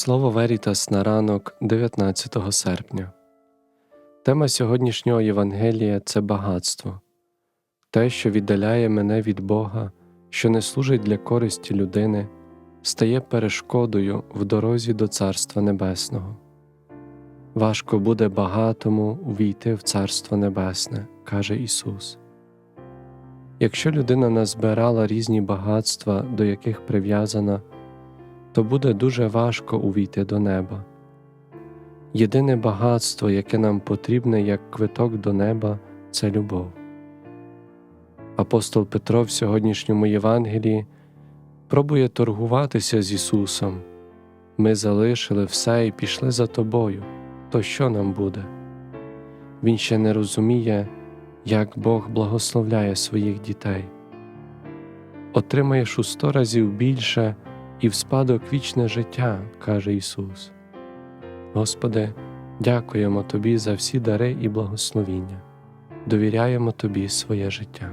Слово Верітас на ранок 19 серпня. Тема сьогоднішнього Євангелія це багатство, те, що віддаляє мене від Бога, що не служить для користі людини, стає перешкодою в дорозі до Царства Небесного. Важко буде багатому увійти в Царство Небесне, каже Ісус. Якщо людина назбирала різні багатства, до яких прив'язана, то буде дуже важко увійти до неба. Єдине багатство, яке нам потрібне як квиток до неба, це любов. Апостол Петро в сьогоднішньому Євангелії пробує торгуватися з Ісусом. Ми залишили все і пішли за тобою. То що нам буде? Він ще не розуміє, як Бог благословляє своїх дітей. Отримаєш у сто разів більше і в спадок вічне життя, каже Ісус. Господи, дякуємо Тобі за всі дари і благословіння, довіряємо Тобі своє життя.